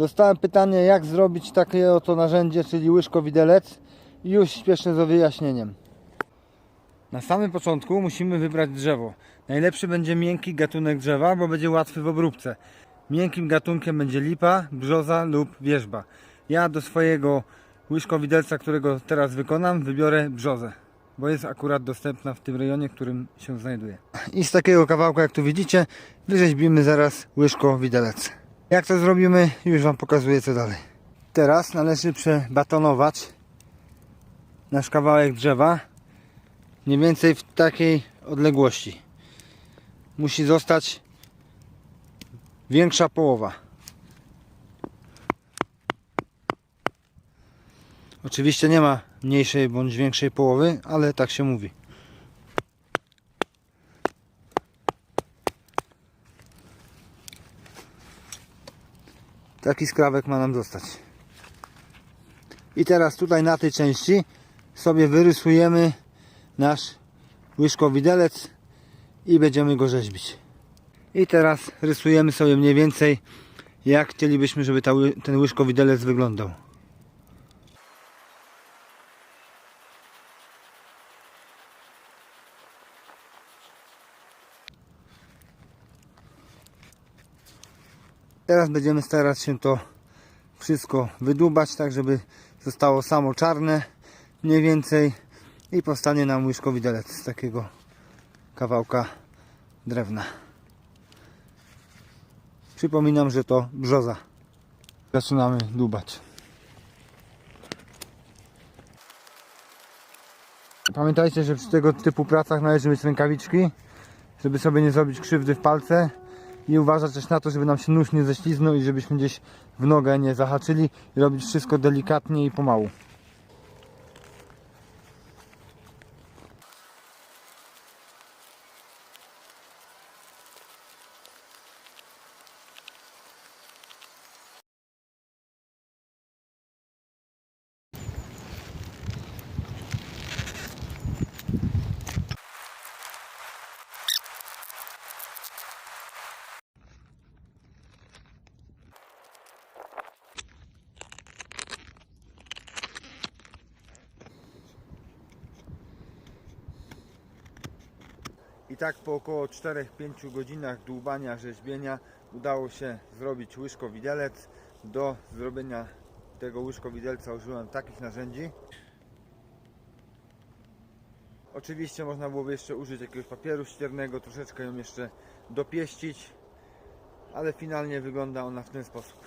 Dostałem pytanie, jak zrobić takie oto narzędzie, czyli łyżko-widelec i już śpieszę z wyjaśnieniem. Na samym początku musimy wybrać drzewo. Najlepszy będzie miękki gatunek drzewa, bo będzie łatwy w obróbce. Miękkim gatunkiem będzie lipa, brzoza lub wierzba. Ja do swojego łyżko-widelca, którego teraz wykonam, wybiorę brzozę, bo jest akurat dostępna w tym rejonie, w którym się znajduje. I z takiego kawałka, jak tu widzicie, wyrzeźbimy zaraz łyżko-widelec. Jak to zrobimy, już Wam pokazuję co dalej. Teraz należy przebatonować nasz kawałek drzewa mniej więcej w takiej odległości. Musi zostać większa połowa. Oczywiście nie ma mniejszej bądź większej połowy, ale tak się mówi. Taki skrawek ma nam zostać. I teraz tutaj na tej części sobie wyrysujemy nasz łyżkowidelec i będziemy go rzeźbić. I teraz rysujemy sobie mniej więcej jak chcielibyśmy, żeby ta, ten łyżkowidelec wyglądał. Teraz będziemy starać się to wszystko wydłubać, tak żeby zostało samo czarne mniej więcej i powstanie nam łyżkowidelec z takiego kawałka drewna. Przypominam, że to brzoza. Zaczynamy dłubać. Pamiętajcie, że przy tego typu pracach należy mieć rękawiczki, żeby sobie nie zrobić krzywdy w palce i uważać też na to, żeby nam się nóż nie ześliznął i żebyśmy gdzieś w nogę nie zahaczyli i robić wszystko delikatnie i pomału. I tak po około 4-5 godzinach dłubania, rzeźbienia udało się zrobić łyżko-widelec. Do zrobienia tego łyżko-widelca użyłem takich narzędzi. Oczywiście można byłoby jeszcze użyć jakiegoś papieru ściernego, troszeczkę ją jeszcze dopieścić, ale finalnie wygląda ona w ten sposób.